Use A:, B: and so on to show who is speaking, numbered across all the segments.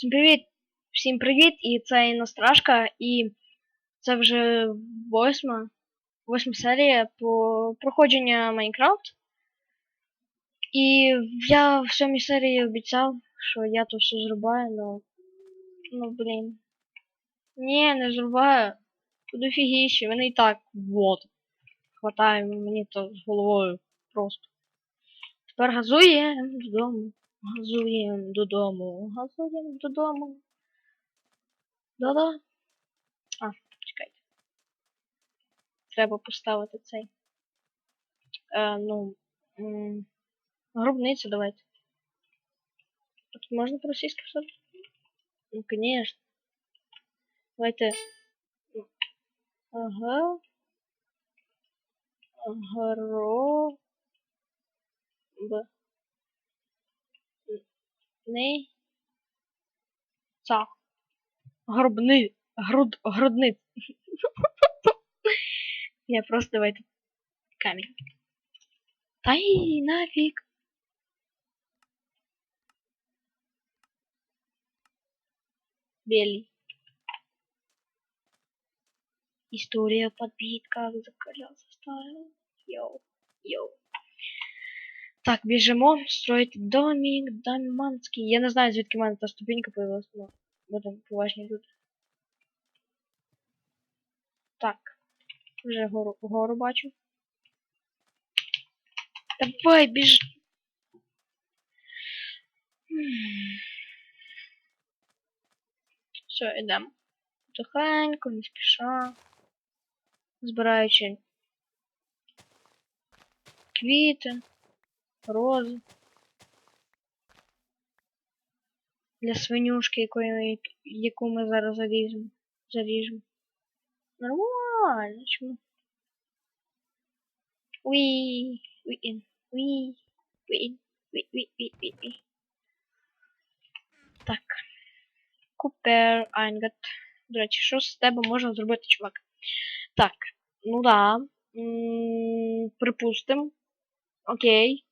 A: Всім привіт! Всім привіт! І це Іностражка, і це вже восьма, восьма серія по проходження Майнкрафт. І я в сьомій серії обіцяв, що я то все зрубаю, но... Ну блін. Ні, не зрубаю. Тут офігіще, мене і так вот. Хватає мені то з головою просто. Тепер газуємо додому. Газуємо додому. Газуємо додому. Да-да. А, чекайте. Треба поставити цей. Е, ну. м, Гробницю давайте. Тут можна по-російськи писати? Ну, конечно. Давайте. Ага. Гро. Ни. Ца. Гробни. Груд. Грудни. Я просто давайте камінь. Та й нафіг. Белый. История подбит, как закалялся старый. Йоу, йоу. Так, біжимо, строїти домик, даманський. Я не знаю, звідки в мене та ступенька появилась, но будемо поважні люди. Так, вже гору, гору бачу. Давай, біж. Все, йдемо. Тихенько, не спіша. Збираючи квіти, роз. Для свинюшки, яку ми зараз заріжемо. заріжемо. Нормально. Уи, уин, уи, уин, уи, уи, уи, уи, уи. Так. Купер Айнгат. До речі, що з тебе можна зробити, чувак? Так, ну да. Припустим. Окей.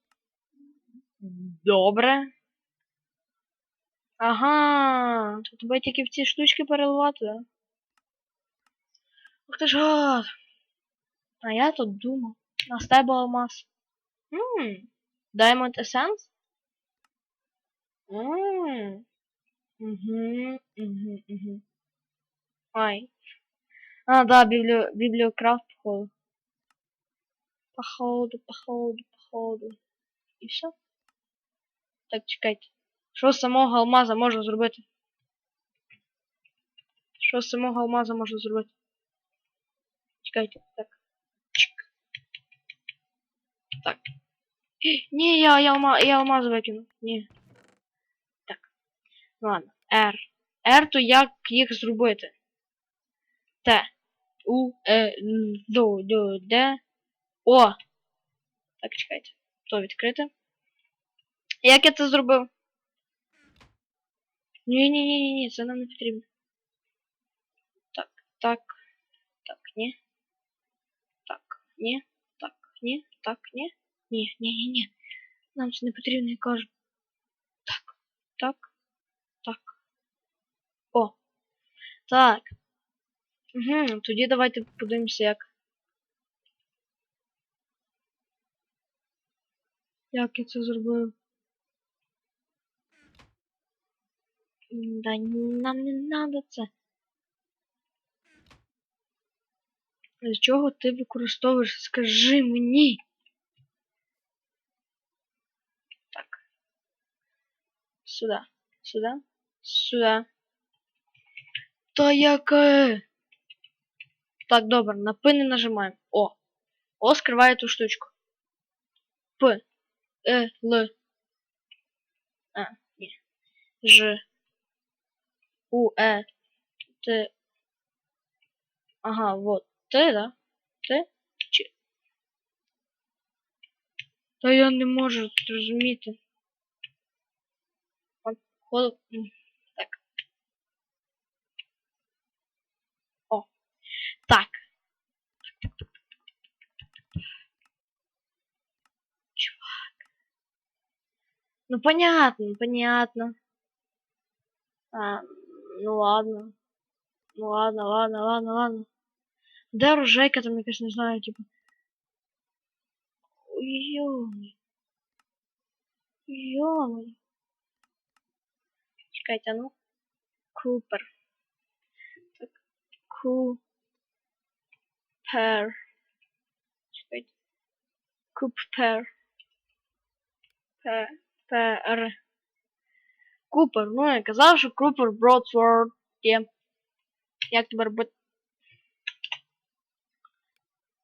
A: Добре. Ага. То тебе тільки в ці штучки переливати, да? Ух ти ж гад. А я тут думав. Тебе алмаз. Ммм. Diamond Essence? Ммм. Угу, угу, угу. Ай. А, да, библио... библиокрафт, походу. Походу, походу, походу. І все. Так, чекайте. Що з самого алмаза можна зробити? Що з самого алмаза можна зробити? Чекайте, так. Чик. Так. Ні, я, я, алма, я алмаз викину. Ні. Так. Ладно. R. R то як їх зробити? Т. У, Е, Н, Д. О! Так, чекайте. То відкрити. Як я це зробив? Ні, ні, ні, ні, ні, це нам не потрібно. Так, так, так, ні. Так, ні, так, ні, так, ні. Ні, ні, ні, ні. Нам це не потрібно, я кажу. Так, так, так. О. Так. Угу, тоді давайте подивимося, як. Як я це зробив? Да нам не надо це. Для чого ти використовуєш? Скажи мені. Так. Сюди. Сюди. Сюди. Та яке? Так, добре, на П не нажимаємо. О. О скриває ту штучку. П. Э, Л. А, не. Ж. У, Э. Т. Ага, вот. Т, да? Т? Ч. Та я не можу зрозуміти. Походу. Так. О. Так. Чувак. Ну понятно, понятно. А, ну ладно. Ну ладно, ладно, ладно, ладно. Де ружейка там якась, не знаю, типу. Ой-ой. Ой. Чекайте, а ну. Купер. Так. Купер. Чекайте. Купер. П. Пер. Купер. Ну, я казав, що Купер Бродсворд є. Як тебе робити?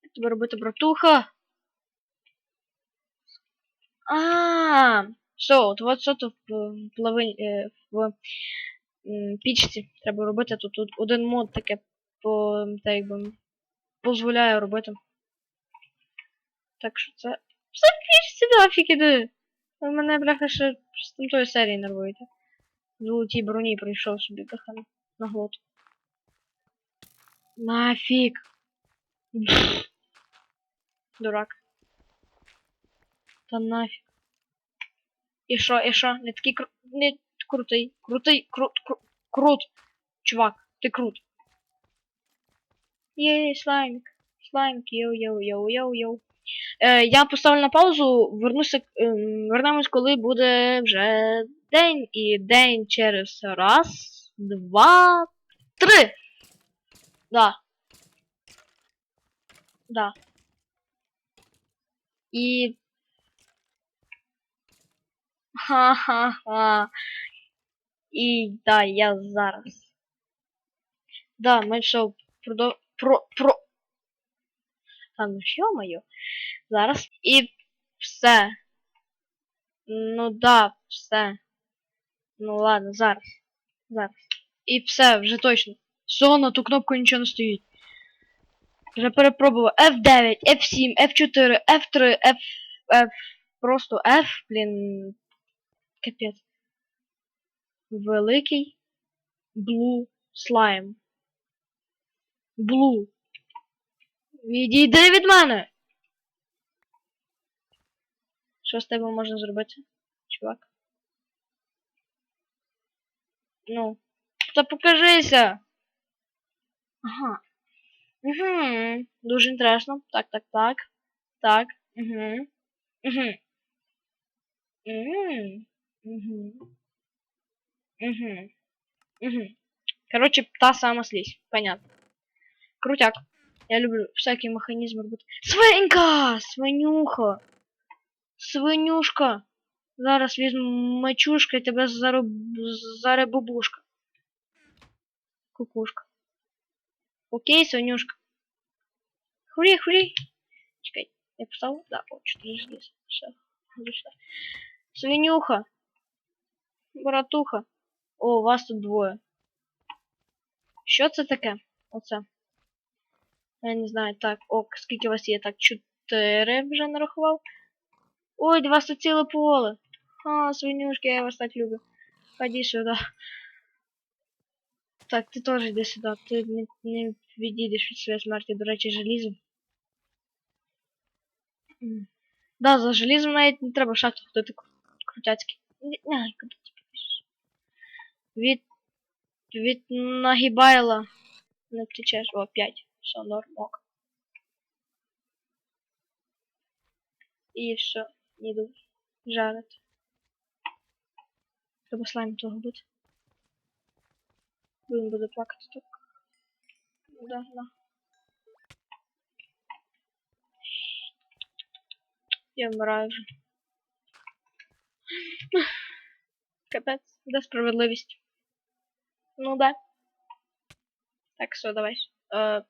A: Як тебе робити, братуха? А, все, от от що тут в плавині, е, в м, пічці треба робити. Тут, тут один мод таке по, так якби, дозволяє робити. Так що це. Все в пічці, да. Ви мене, бляха, ще з тої серії нервуєте. В золотій броні прийшов собі, бляха, на- глот. Нафіг. Дурак. Та нафіг. І що, і що? Не такий кру... Не крутий. Крутий, крут, крут, крут. Чувак, ти крут. Єй, слаймик. Слаймик, йоу-йоу-йоу-йоу-йоу. Е, я поставлю на паузу, вернуся, ем, вернемось, коли буде вже день. І день через раз, два, три. Да. Да. І. Ха-ха-ха. І да, я зараз. Да, ми що, продо... Про... Про... Та ну моє? Зараз. І все. Ну да, все. Ну ладно, зараз. Зараз. І все, вже точно. Все, на ту кнопку нічого не стоїть. Вже перепробував F9, F7, F4, F3, F, F, просто F, блін. Капець. Великий Blue Slime. Blue. Відійди від мене! Що з тебе можна зробити, чувак? Ну. Та покажися! Ага. Угу. Дуже інтересно. Так, так, так. Так. Угу. Угу. Угу. Угу. Угу. Угу. Короче, та сама слизь. Понятно. Крутяк. Я люблю всякие механизмы робити. Свинька! Свинюха! Свинюшка! Зараз візьму мечушка і тебе зароб... заребубушка. Кукушка. Окей, свинюшка. Хурі, хурі. Чекай, я поставив? Да, о, 4 железа. Все, вийшло. Свинюха. Братуха. О, вас тут двоє. Що це таке? Оце. Я не знаю, так, о, скільки у вас є? Так, 4 вже нарахував. Ой, до вас тут ціле поле. А, свинюшки, я вас так люблю. Ходи сюди. Так, ти теж йди сюди. Ти не, не відійдеш від своєї смерті, до речі, желізо. М. Да, за желізом навіть не треба шахту ходити кру- крутяцький. Ні, ні, куди ти підеш? Від... Від нагибайла не втечеш. О, 5. Все, норм, ок. І все, іду жарити. Треба слайм того бути. Він буде плакати так. Да, да. Я вмираю вже. Капець, де справедливість? Ну да. Так, все, давай. Е,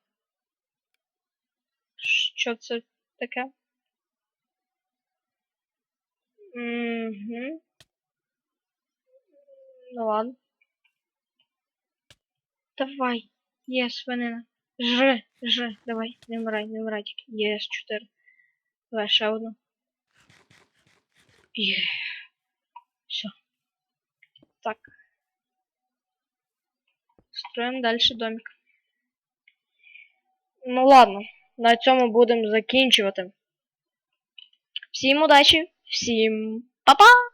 A: що це таке? Угу. Ну ладно. Давай. Є, свинина. Жри, жри, давай, не вмирай, не вмирай тільки. Є, 4. Давай, ще одну. Є. Все. Так. Строїмо далі домик. Ну ладно, на цьому будемо закінчувати. Всім удачі, всім па-па!